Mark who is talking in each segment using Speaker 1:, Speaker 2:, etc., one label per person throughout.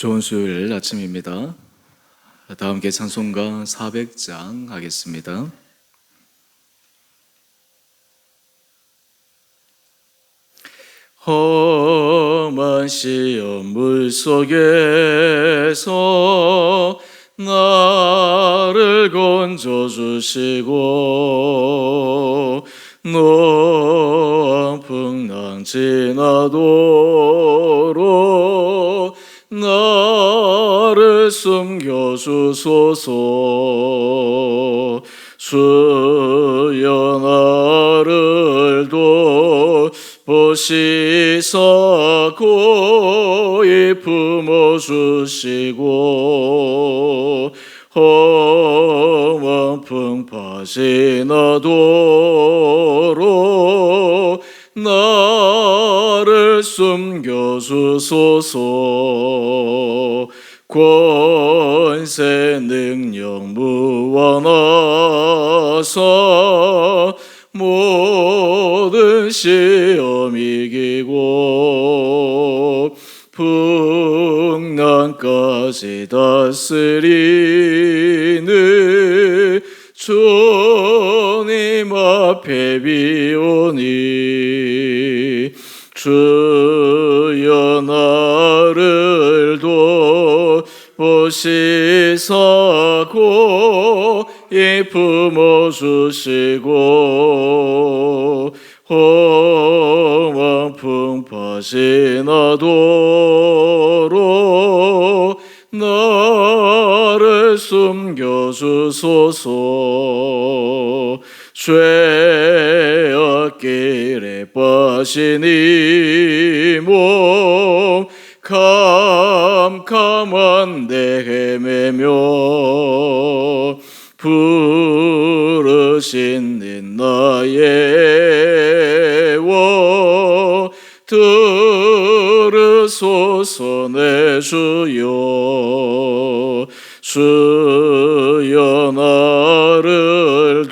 Speaker 1: 좋은 수요일 아침입니다. 다 함께 찬송가 400장 하겠습니다. 험한 시험 물 속에서 나를 건져 주시고 노한 풍랑 지나도 숨겨주소서. 주여 나를 돌보시사 고이 품어주시고 험한 풍파 지나도록 나를 숨겨주소서 권세 능력 무한하사 모든 시험 이기고 풍랑까지 다스리는 주님 앞에 비오니 주여 나를 돌보시사 고 이 품어주시고 험한 풍파 지나도록 나를 숨겨주소서. 죄악 길에 빠진 이 몸 캄캄한 데 헤매며 부르신 나의 워 들으소서 내 주여 주여 나를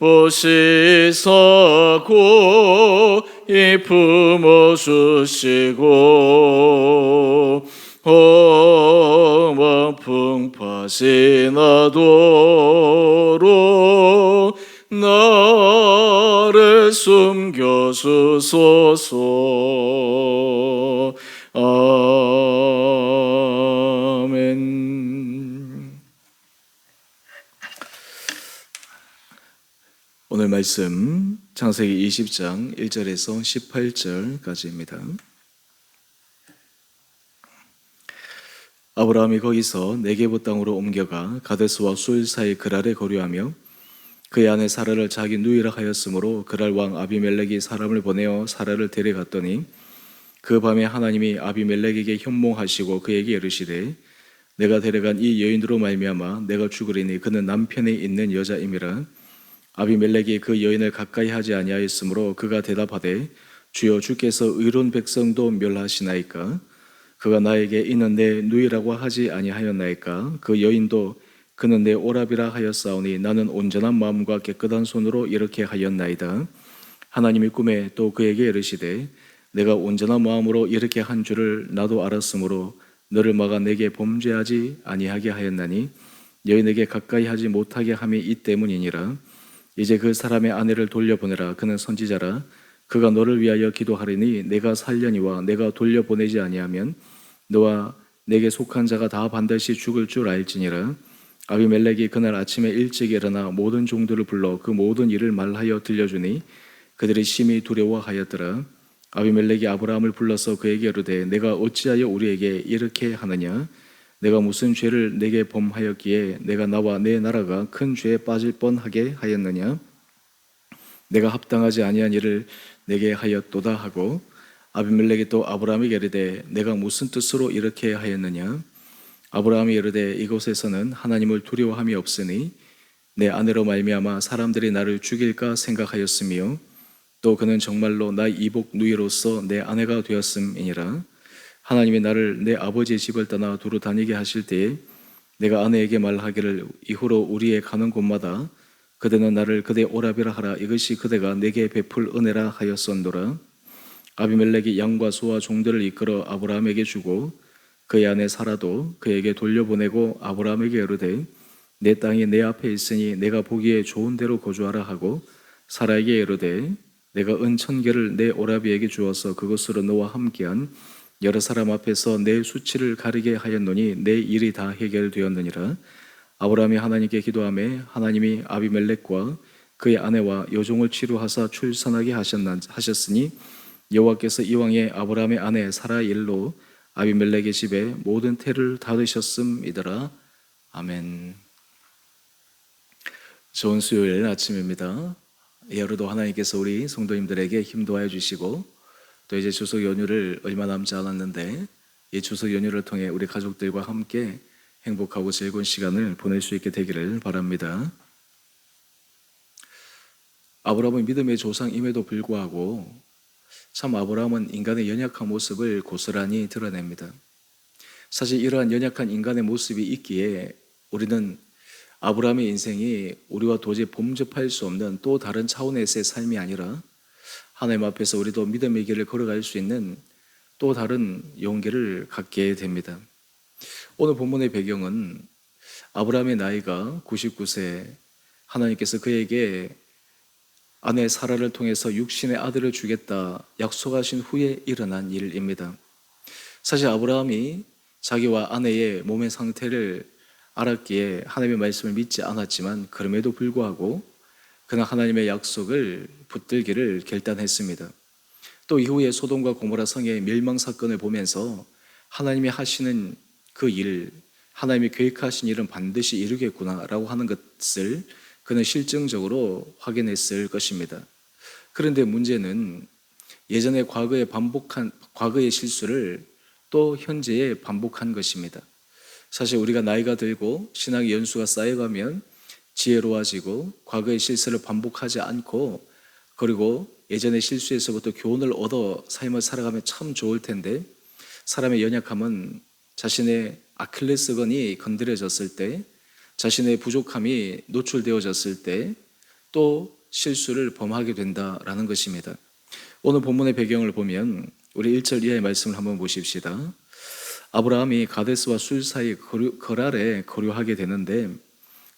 Speaker 1: 돌보시사 고 이 품어주시고 험한 풍파 지나도록 나를 숨겨주소서. 아멘. 오늘 말씀 창세기 20장 1절에서 18절까지입니다. 아브라함이 거기서 네게부 땅으로 옮겨가 가데스와 술 사이 그랄에 거류하며 그의 아내 사라를 자기 누이라 하였으므로 그랄 왕 아비멜렉이 사람을 보내어 사라를 데려갔더니 그 밤에 하나님이 아비멜렉에게 현몽하시고 그에게 이르시되 내가 데려간 이 여인으로 말미암아 내가 죽으리니 그는 남편에 있는 여자임이라 아비멜렉이 그 여인을 가까이 하지 아니하였으므로 그가 대답하되 주여 주께서 의로운 백성도 멸하시나이까? 그가 나에게 이는 내 누이라고 하지 아니하였나이까? 그 여인도 그는 내 오랍이라 하였사오니 나는 온전한 마음과 깨끗한 손으로 이렇게 하였나이다. 하나님이 꿈에 또 그에게 이르시되 내가 온전한 마음으로 이렇게 한 줄을 나도 알았으므로 너를 막아 내게 범죄하지 아니하게 하였나니 여인에게 가까이 하지 못하게 함이 이 때문이니라 이제 그 사람의 아내를 돌려보내라. 그는 선지자라. 그가 너를 위하여 기도하리니 내가 살려니와 내가 돌려보내지 아니하면 너와 내게 속한 자가 다 반드시 죽을 줄 알지니라. 아비멜렉이 그날 아침에 일찍 일어나 모든 종들을 불러 그 모든 일을 말하여 들려주니 그들이 심히 두려워하였더라. 아비멜렉이 아브라함을 불러서 그에게 이르되 내가 어찌하여 우리에게 이렇게 하느냐 내가 무슨 죄를 내게 범하였기에 내가 나와 내 나라가 큰 죄에 빠질 뻔하게 하였느냐? 내가 합당하지 아니한 일을 내게 하였도다 하고 아비멜렉이 또 아브라함에게 이르되 내가 무슨 뜻으로 이렇게 하였느냐? 아브라함이 이르되 이곳에서는 하나님을 두려워함이 없으니 내 아내로 말미암아 사람들이 나를 죽일까 생각하였으며 또 그는 정말로 나 이복 누이로서 내 아내가 되었음이니라 하나님이 나를 내 아버지의 집을 떠나 두루 다니게 하실 때에 내가 아내에게 말하기를 이후로 우리의 가는 곳마다 그대는 나를 그대 오라비라 하라. 이것이 그대가 내게 베풀 은혜라 하였었노라. 아비멜렉이 양과 소와 종들을 이끌어 아브라함에게 주고
Speaker 2: 그의 아내 사라도 그에게 돌려보내고 아브라함에게 이르되 내 땅이 내 앞에 있으니 내가 보기에 좋은 대로 거주하라 하고 사라에게 이르되 내가 은천 개를 내 오라비에게 주어서 그것으로 너와 함께한 여러 사람 앞에서 내 수치를 가리게 하였노니 내 일이 다 해결되었느니라 아브라함이 하나님께 기도하매 하나님이 아비멜렉과 그의 아내와 여종을 치루하사 출산하게 하셨으니 여호와께서 이왕에 아브라함의 아내 사라 일로 아비멜렉의 집에 모든 태를 닫으셨음이더라 아멘. 좋은 수요일 아침입니다. 여러도 하나님께서 우리 성도님들에게 힘도하여 주시고 또 이제 추석 연휴를 얼마 남지 않았는데 이 추석 연휴를 통해 우리 가족들과 함께 행복하고 즐거운 시간을 보낼 수 있게 되기를 바랍니다. 아브라함은 믿음의 조상임에도 불구하고 참 아브라함은 인간의 연약한 모습을 고스란히 드러냅니다. 사실 이러한 연약한 인간의 모습이 있기에 우리는 아브라함의 인생이 우리와 도저히 범접할 수 없는 또 다른 차원에서의 삶이 아니라 하나님 앞에서 우리도 믿음의 길을 걸어갈 수 있는 또 다른 용기를 갖게 됩니다. 오늘 본문의 배경은 아브라함의 나이가 99세 하나님께서 그에게 아내 사라를 통해서 육신의 아들을 주겠다 약속하신 후에 일어난 일입니다. 사실 아브라함이 자기와 아내의 몸의 상태를 알았기에 하나님의 말씀을 믿지 않았지만 그럼에도 불구하고 그는 하나님의 약속을 붙들기를 결단했습니다. 또 이후에 소돔과 고모라 성의 멸망 사건을 보면서 하나님이 하시는 그 일, 하나님이 계획하신 일은 반드시 이루겠구나라고 하는 것을 그는 실증적으로 확인했을 것입니다. 그런데 문제는 예전에 과거에 반복한 과거의 실수를 또 현재에 반복한 것입니다. 사실 우리가 나이가 들고 신앙의 연수가 쌓여가면 지혜로워지고 과거의 실수를 반복하지 않고 그리고 예전의 실수에서부터 교훈을 얻어 삶을 살아가면 참 좋을 텐데 사람의 연약함은 자신의 아킬레스건이 건드려졌을 때 자신의 부족함이 노출되어졌을 때 또 실수를 범하게 된다라는 것입니다. 오늘 본문의 배경을 보면 우리 1절 이하의 말씀을 한번 보십시다. 아브라함이 가데스와 술 사이 거랄에 거류하게 되는데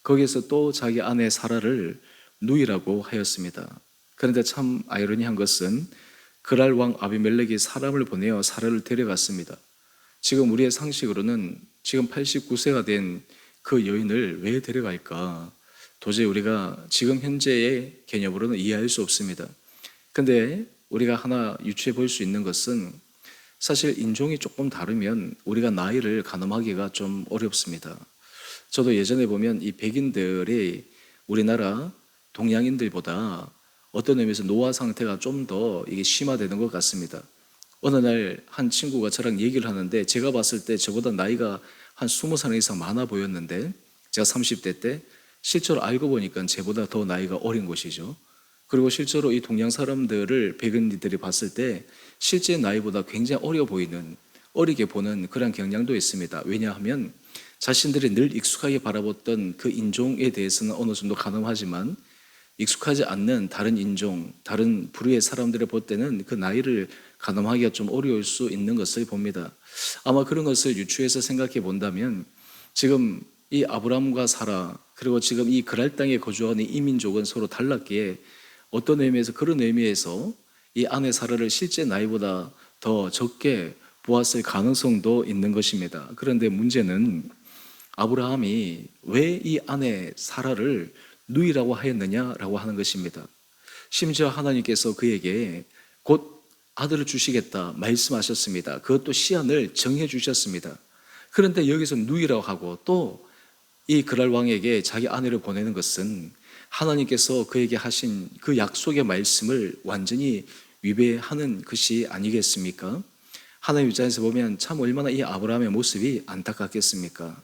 Speaker 2: 거기에서 또 자기 아내 사라를 누이라고 하였습니다. 그런데 참 아이러니한 것은 그랄 왕 아비멜렉이 사람을 보내어 사라를 데려갔습니다. 지금 우리의 상식으로는 지금 89세가 된 그 여인을 왜 데려갈까? 도저히 우리가 지금 현재의 개념으로는 이해할 수 없습니다. 근데 우리가 하나 유추해 볼 수 있는 것은 사실 인종이 조금 다르면 우리가 나이를 가늠하기가 좀 어렵습니다. 저도 예전에 보면 이 백인들이 우리나라 동양인들보다 어떤 의미에서 노화 상태가 좀 더 이게 심화되는 것 같습니다. 어느 날 한 친구가 저랑 얘기를 하는데 제가 봤을 때 저보다 나이가 한 20살 이상 많아 보였는데 제가 30대 때 실제로 알고 보니까 제보다 더 나이가 어린 것이죠. 그리고 실제로 이 동양 사람들을 백인들이 봤을 때 실제 나이보다 굉장히 어려 보이는 어리게 보는 그런 경향도 있습니다. 왜냐하면 자신들이 늘 익숙하게 바라봤던 그 인종에 대해서는 어느 정도 가능하지만 익숙하지 않는 다른 인종, 다른 부류의 사람들을 볼 때는 그 나이를 가늠하기가 좀 어려울 수 있는 것을 봅니다. 아마 그런 것을 유추해서 생각해 본다면 지금 이 아브라함과 사라 그리고 지금 이 그랄 땅에 거주하는 이 민족은 서로 달랐기에 어떤 의미에서 그런 의미에서 이 아내 사라를 실제 나이보다 더 적게 보았을 가능성도 있는 것입니다. 그런데 문제는 아브라함이 왜 이 아내 사라를 누이라고 하였느냐라고 하는 것입니다. 심지어 하나님께서 그에게 곧 아들을 주시겠다 말씀하셨습니다. 그것도 시한을 정해 주셨습니다. 그런데 여기서 누이라고 하고 또 이 그랄 왕에게 자기 아내를 보내는 것은 하나님께서 그에게 하신 그 약속의 말씀을 완전히 위배하는 것이 아니겠습니까? 하나님 입장에서 보면 참 얼마나 이 아브라함의 모습이 안타깝겠습니까?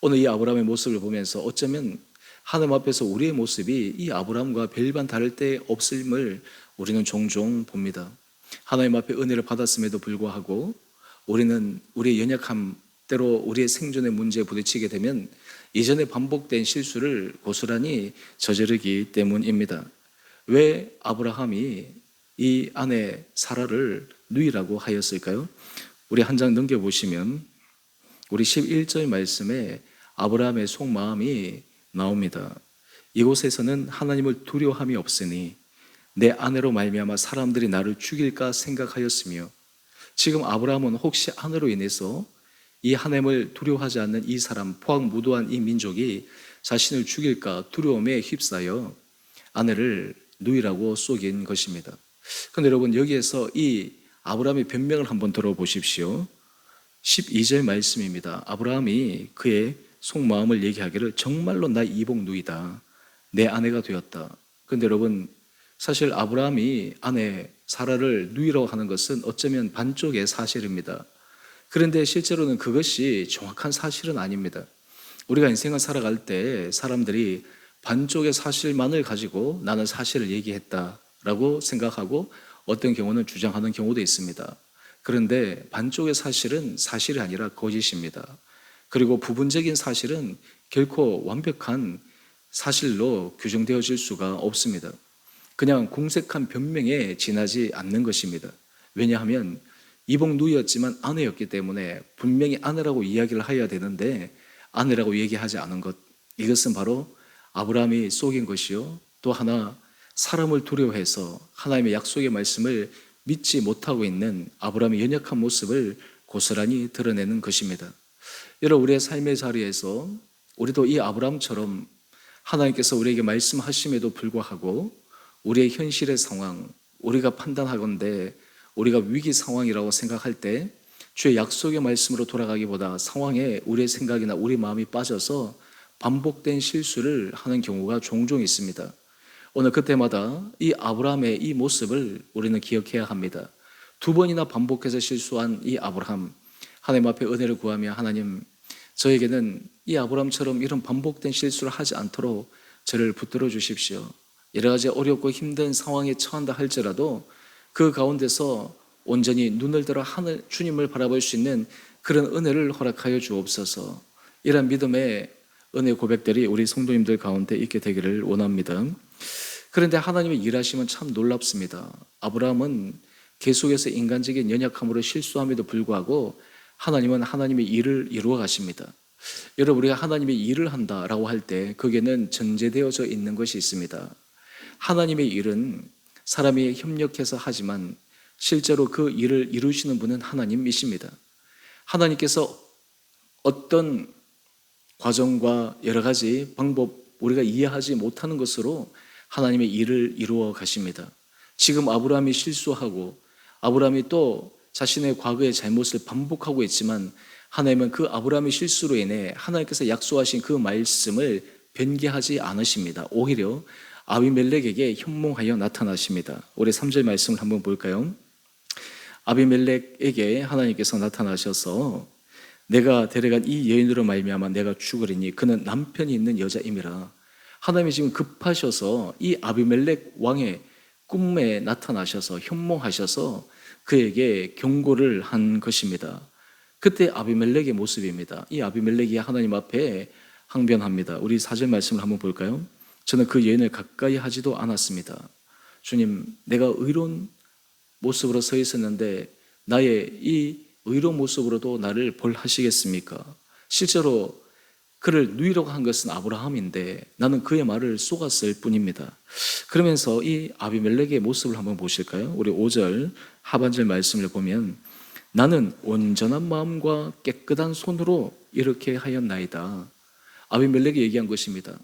Speaker 2: 오늘 이 아브라함의 모습을 보면서 어쩌면 하나님 앞에서 우리의 모습이 이 아브라함과 별반 다를 때 없음을 우리는 종종 봅니다. 하나님 앞에 은혜를 받았음에도 불구하고 우리는 우리의 연약함 때로 우리의 생존의 문제에 부딪히게 되면 이전에 반복된 실수를 고스란히 저지르기 때문입니다. 왜 아브라함이 이 아내 사라를 누이라고 하였을까요? 우리 한 장 넘겨 보시면 우리 11절 말씀에 아브라함의 속마음이 나옵니다. 이곳에서는 하나님을 두려워함이 없으니 내 아내로 말미암아 사람들이 나를 죽일까 생각하였으며 지금 아브라함은 혹시 아내로 인해서 이 하나님을 두려워하지 않는 이 사람 포악무도한 이 민족이 자신을 죽일까 두려움에 휩싸여 아내를 누이라고 속인 것입니다. 그런데 여러분 여기에서 이 아브라함의 변명을 한번 들어보십시오. 12절 말씀입니다. 아브라함이 그의 속마음을 얘기하기를 정말로 나 이복 누이다. 내 아내가 되었다. 그런데 여러분 사실 아브라함이 아내 사라를 누이라고 하는 것은 어쩌면 반쪽의 사실입니다. 그런데 실제로는 그것이 정확한 사실은 아닙니다. 우리가 인생을 살아갈 때 사람들이 반쪽의 사실만을 가지고 나는 사실을 얘기했다라고 생각하고 어떤 경우는 주장하는 경우도 있습니다. 그런데 반쪽의 사실은 사실이 아니라 거짓입니다. 그리고 부분적인 사실은 결코 완벽한 사실로 규정되어질 수가 없습니다. 그냥 공색한 변명에 지나지 않는 것입니다. 왜냐하면 이복 누이였지만 아내였기 때문에 분명히 아내라고 이야기를 해야 되는데 아내라고 얘기하지 않은 것 이것은 바로 아브라함이 속인 것이요 또 하나 사람을 두려워해서 하나님의 약속의 말씀을 믿지 못하고 있는 아브라함의 연약한 모습을 고스란히 드러내는 것입니다. 여러분 우리의 삶의 자리에서 우리도 이 아브라함처럼 하나님께서 우리에게 말씀하심에도 불구하고 우리의 현실의 상황 우리가 판단하건대 우리가 위기 상황이라고 생각할 때 주의 약속의 말씀으로 돌아가기보다 상황에 우리의 생각이나 우리 마음이 빠져서 반복된 실수를 하는 경우가 종종 있습니다. 오늘 그때마다 이 아브라함의 이 모습을 우리는 기억해야 합니다. 두 번이나 반복해서 실수한 이 아브라함, 하나님 앞에 은혜를 구하며 하나님, 저에게는 이 아브라함처럼 이런 반복된 실수를 하지 않도록 저를 붙들어 주십시오. 여러 가지 어렵고 힘든 상황에 처한다 할지라도 그 가운데서 온전히 눈을 들어 하늘 주님을 바라볼 수 있는 그런 은혜를 허락하여 주옵소서. 이런 믿음의 은혜 고백들이 우리 성도님들 가운데 있게 되기를 원합니다. 그런데 하나님의 일하심은 참 놀랍습니다. 아브라함은 계속해서 인간적인 연약함으로 실수함에도 불구하고 하나님은 하나님의 일을 이루어 가십니다. 여러분 우리가 하나님의 일을 한다라고 할 때 거기에는 전제되어져 있는 것이 있습니다. 하나님의 일은 사람이 협력해서 하지만 실제로 그 일을 이루시는 분은 하나님이십니다. 하나님께서 어떤 과정과 여러 가지 방법 우리가 이해하지 못하는 것으로 하나님의 일을 이루어 가십니다. 지금 아브라함이 실수하고 아브라함이 또 자신의 과거의 잘못을 반복하고 있지만 하나님은 그 아브라함의 실수로 인해 하나님께서 약속하신 그 말씀을 변개하지 않으십니다. 오히려 아비멜렉에게 현몽하여 나타나십니다. 우리 3절 말씀을 한번 볼까요? 아비멜렉에게 하나님께서 나타나셔서 내가 데려간 이 여인으로 말미암아 내가 죽으리니 그는 남편이 있는 여자임이라. 하나님이 지금 급하셔서 이 아비멜렉 왕의 꿈에 나타나셔서 현몽하셔서 그에게 경고를 한 것입니다. 그때 아비멜렉의 모습입니다. 이 아비멜렉이 하나님 앞에 항변합니다. 우리 사절 말씀을 한번 볼까요? 저는 그 여인을 가까이 하지도 않았습니다. 주님, 내가 의로운 모습으로 서 있었는데 나의 이 의로운 모습으로도 나를 벌하시겠습니까? 실제로 그를 누이라고 한 것은 아브라함인데 나는 그의 말을 속았을 뿐입니다. 그러면서 이 아비멜렉의 모습을 한번 보실까요? 우리 5절 하반절 말씀을 보면 나는 온전한 마음과 깨끗한 손으로 이렇게 하였나이다. 아비멜렉이 얘기한 것입니다.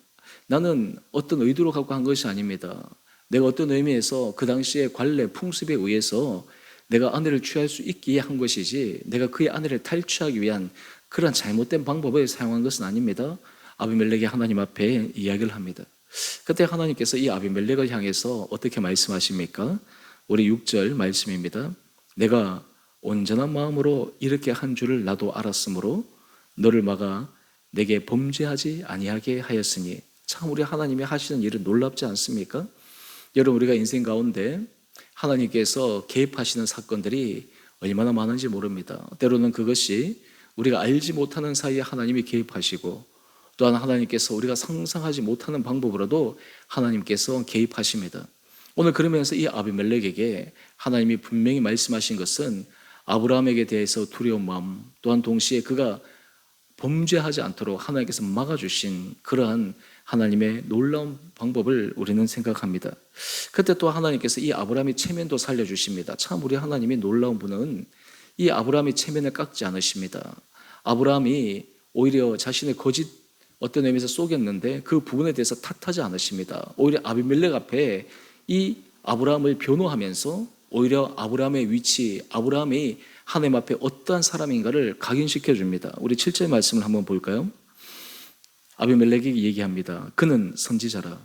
Speaker 2: 나는 어떤 의도로 갖고 한 것이 아닙니다. 내가 어떤 의미에서 그 당시의 관례 풍습에 의해서 내가 아내를 취할 수 있기에 한 것이지 내가 그의 아내를 탈취하기 위한 그런 잘못된 방법을 사용한 것은 아닙니다. 아비멜렉이 하나님 앞에 이야기를 합니다. 그때 하나님께서 이 아비멜렉을 향해서 어떻게 말씀하십니까? 우리 6절 말씀입니다. 내가 온전한 마음으로 이렇게 한 줄을 나도 알았으므로 너를 막아 내게 범죄하지 아니하게 하였으니 참 우리 하나님이 하시는 일은 놀랍지 않습니까? 여러분 우리가 인생 가운데 하나님께서 개입하시는 사건들이 얼마나 많은지 모릅니다. 때로는 그것이 우리가 알지 못하는 사이에 하나님이 개입하시고 또한 하나님께서 우리가 상상하지 못하는 방법으로도 하나님께서 개입하십니다. 오늘 그러면서 이 아비멜렉에게 하나님이 분명히 말씀하신 것은 아브라함에게 대해서 두려운 마음 또한 동시에 그가 범죄하지 않도록 하나님께서 막아주신 그러한 하나님의 놀라운 방법을 우리는 생각합니다. 그때 또 하나님께서 이 아브라함의 체면도 살려주십니다. 참 우리 하나님이 놀라운 분은 이 아브라함의 체면을 깎지 않으십니다. 아브라함이 오히려 자신의 거짓 어떤 의미에서 속였는데 그 부분에 대해서 탓하지 않으십니다. 오히려 아비멜렉 앞에 이 아브라함을 변호하면서 오히려 아브라함의 위치, 아브라함이 하나님 앞에 어떠한 사람인가를 각인시켜 줍니다. 우리 7절 말씀을 한번 볼까요? 아비멜렉이 얘기합니다. 그는 선지자라.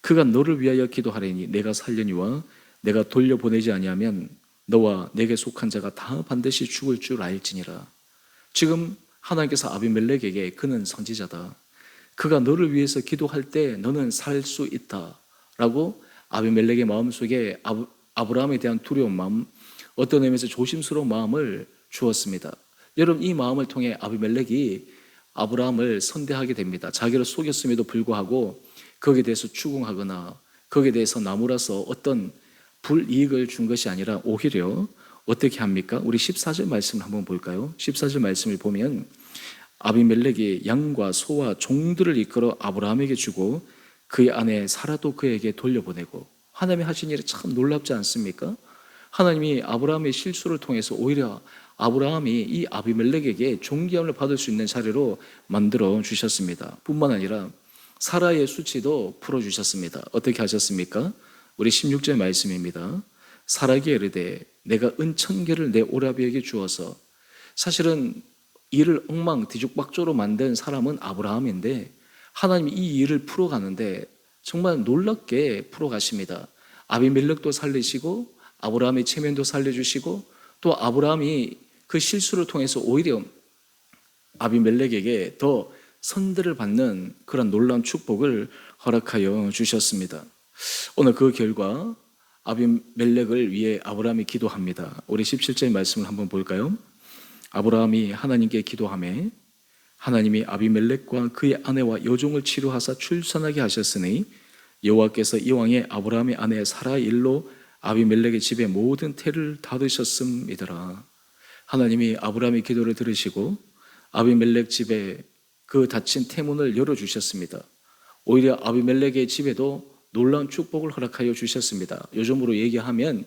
Speaker 2: 그가 너를 위하여 기도하려니 내가 살려니와 내가 돌려보내지 아니하면 너와 내게 속한 자가 다 반드시 죽을 줄 알지니라. 지금 하나님께서 아비멜렉에게 그는 선지자다. 그가 너를 위해서 기도할 때 너는 살 수 있다. 라고 아비멜렉의 마음속에 아브, 아브라함에 대한 두려운 마음, 어떤 의미에서 조심스러운 마음을 주었습니다. 여러분 이 마음을 통해 아비멜렉이 아브라함을 선대하게 됩니다. 자기를 속였음에도 불구하고 거기에 대해서 추궁하거나 거기에 대해서 나무라서 어떤 불이익을 준 것이 아니라 오히려 어떻게 합니까? 우리 14절 말씀을 한번 볼까요? 14절 말씀을 보면 아비멜렉이 양과 소와 종들을 이끌어 아브라함에게 주고 그의 아내 사라도 그에게 돌려보내고 하나님이 하신 일이 참 놀랍지 않습니까? 하나님이 아브라함의 실수를 통해서 오히려 아브라함이 이 아비멜렉에게 존귀함을 받을 수 있는 자리로 만들어 주셨습니다. 뿐만 아니라 사라의 수치도 풀어 주셨습니다. 어떻게 하셨습니까? 우리 16절 말씀입니다. 사라에게 이르되 내가 은천 개를 내 오라비에게 주어서 사실은 일을 엉망 뒤죽박조로 만든 사람은 아브라함인데 하나님이 이 일을 풀어가는데 정말 놀랍게 풀어가십니다. 아비멜렉도 살리시고 아브라함의 체면도 살려주시고 또 아브라함이 그 실수를 통해서 오히려 아비멜렉에게 더 선들을 받는 그런 놀라운 축복을 허락하여 주셨습니다. 오늘 그 결과 아비멜렉을 위해 아브라함이 기도합니다. 우리 17절 말씀을 한번 볼까요? 아브라함이 하나님께 기도함에 하나님이 아비멜렉과 그의 아내와 여종을 치료하사 출산하게 하셨으니 여호와께서 이왕에 아브라함의 아내 사라 일로 아비멜렉의 집에 모든 태를 닫으셨음이더라. 하나님이 아브라함의 기도를 들으시고 아비멜렉 집에 그 닫힌 태문을 열어 주셨습니다. 오히려 아비멜렉의 집에도 놀라운 축복을 허락하여 주셨습니다. 요즘으로 얘기하면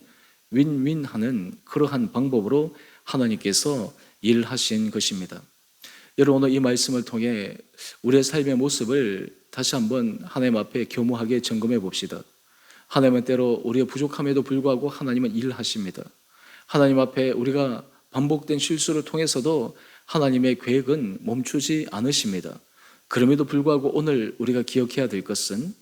Speaker 2: 윈윈하는 그러한 방법으로 하나님께서 일하신 것입니다. 여러분 오늘 이 말씀을 통해 우리의 삶의 모습을 다시 한번 하나님 앞에 겸허하게 점검해 봅시다. 하나님은 때로 우리의 부족함에도 불구하고 하나님은 일하십니다. 하나님 앞에 우리가 반복된 실수를 통해서도 하나님의 계획은 멈추지 않으십니다. 그럼에도 불구하고 오늘 우리가 기억해야 될 것은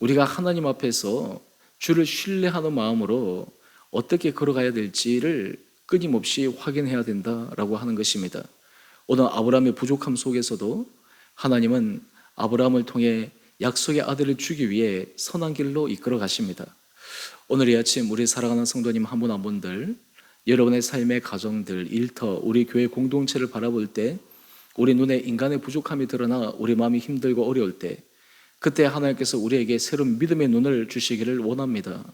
Speaker 2: 우리가 하나님 앞에서 주를 신뢰하는 마음으로 어떻게 걸어가야 될지를 끊임없이 확인해야 된다라고 하는 것입니다. 오늘 아브라함의 부족함 속에서도 하나님은 아브라함을 통해 약속의 아들을 주기 위해 선한 길로 이끌어 가십니다. 오늘 이 아침 우리 사랑하는 성도님 한 분 한 분들 여러분의 삶의 가정들, 일터, 우리 교회 공동체를 바라볼 때 우리 눈에 인간의 부족함이 드러나 우리 마음이 힘들고 어려울 때 그때 하나님께서 우리에게 새로운 믿음의 눈을 주시기를 원합니다.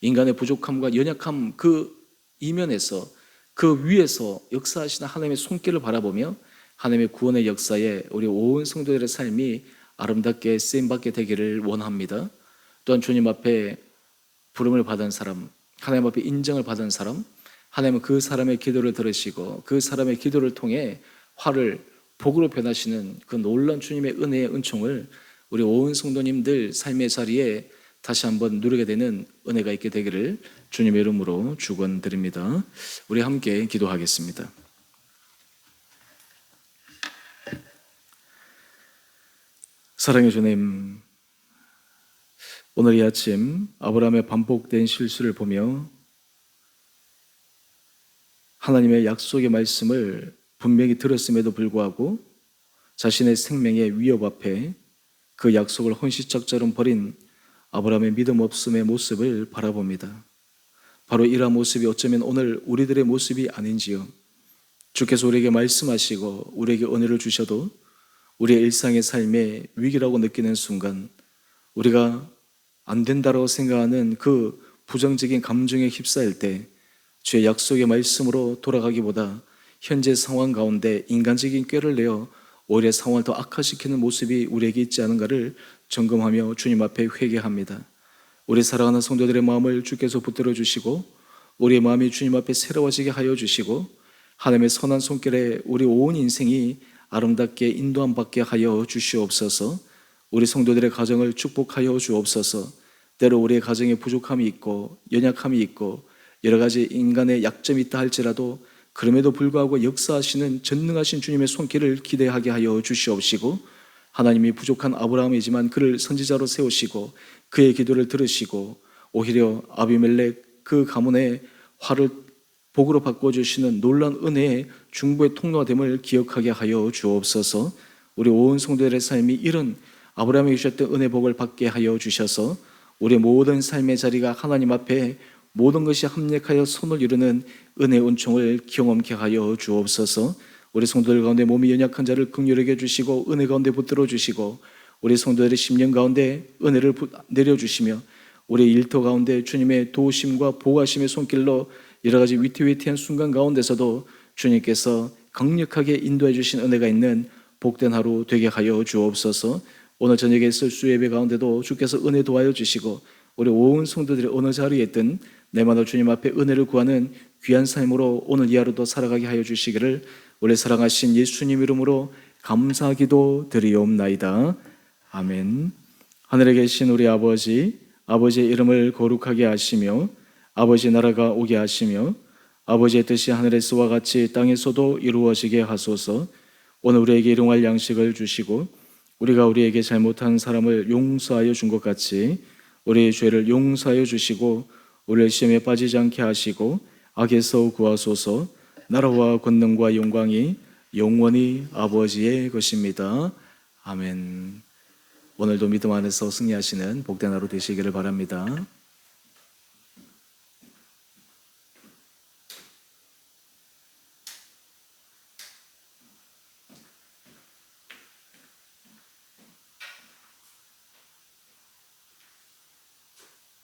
Speaker 2: 인간의 부족함과 연약함 그 이면에서 그 위에서 역사하시는 하나님의 손길을 바라보며 하나님의 구원의 역사에 우리 온 성도들의 삶이 아름답게 쓰임받게 되기를 원합니다. 또한 주님 앞에 부름을 받은 사람, 하나님 앞에 인정을 받은 사람, 하나님은 그 사람의 기도를 들으시고 그 사람의 기도를 통해 화를 복으로 변하시는 그 놀라운 주님의 은혜의 은총을 우리 온 성도님들 삶의 자리에 다시 한번 누리게 되는 은혜가 있게 되기를 주님의 이름으로 축원드립니다. 우리 함께 기도하겠습니다. 사랑의 주님, 오늘 이 아침 아브라함의 반복된 실수를 보며 하나님의 약속의 말씀을 분명히 들었음에도 불구하고 자신의 생명의 위협 앞에 그 약속을 헌시짝처럼 버린 아브라함의 믿음 없음의 모습을 바라봅니다. 바로 이러한 모습이 어쩌면 오늘 우리들의 모습이 아닌지요. 주께서 우리에게 말씀하시고 우리에게 은혜를 주셔도 우리의 일상의 삶에 위기라고 느끼는 순간 우리가 안 된다라고 생각하는 그 부정적인 감정에 휩싸일 때 주의 약속의 말씀으로 돌아가기보다 현재 상황 가운데 인간적인 꾀를 내어 오히려 상황을 더 악화시키는 모습이 우리에게 있지 않은가를 점검하며 주님 앞에 회개합니다. 우리 사랑하는 성도들의 마음을 주께서 붙들어 주시고 우리의 마음이 주님 앞에 새로워지게 하여 주시고 하나님의 선한 손길에 우리 온 인생이 아름답게 인도함 받게 하여 주시옵소서. 우리 성도들의 가정을 축복하여 주옵소서. 때로 우리의 가정에 부족함이 있고 연약함이 있고 여러 가지 인간의 약점이 있다 할지라도 그럼에도 불구하고 역사하시는 전능하신 주님의 손길을 기대하게 하여 주시옵시고 하나님이 부족한 아브라함이지만 그를 선지자로 세우시고 그의 기도를 들으시고 오히려 아비멜렉 그 가문의 화를 복으로 바꿔 주시는 놀란 은혜의 중보의 통로가 됨을 기억하게 하여 주옵소서. 우리 온 성도들의 삶이 이런 아브라함이 주셨던 은혜 복을 받게 하여 주셔서 우리 모든 삶의 자리가 하나님 앞에 모든 것이 합력하여 손을 이루는 은혜 은총을 경험케 하여 주옵소서. 우리 성도들 가운데 몸이 연약한 자를 극률하게 주시고 은혜 가운데 붙들어 주시고 우리 성도들의 심령 가운데 은혜를 부- 내려 주시며 우리 일터 가운데 주님의 도우심과 보호하심의 손길로 여러 가지 위태위태한 순간 가운데서도 주님께서 강력하게 인도해 주신 은혜가 있는 복된 하루 되게 하여 주옵소서. 오늘 저녁에 있을 수 예배 가운데도 주께서 은혜 도와여 주시고 우리 온 성도들이 어느 자리에 있든 내마다 주님 앞에 은혜를 구하는 귀한 삶으로 오늘 이 하루도 살아가게 하여 주시기를 우리 사랑하신 예수님 이름으로 감사기도 드리옵나이다. 아멘. 하늘에 계신 우리 아버지, 아버지의 이름을 거룩하게 하시며 아버지 나라가 오게 하시며 아버지의 뜻이 하늘에서와 같이 땅에서도 이루어지게 하소서. 오늘 우리에게 일용할 양식을 주시고 우리가 우리에게 잘못한 사람을 용서하여 준 것 같이 우리의 죄를 용서하여 주시고 우리를 시험에 빠지지 않게 하시고 악에서 구하소서. 나라와 권능과 영광이 영원히 아버지의 것입니다. 아멘. 오늘도 믿음 안에서 승리하시는 복된 하루 되시기를 바랍니다.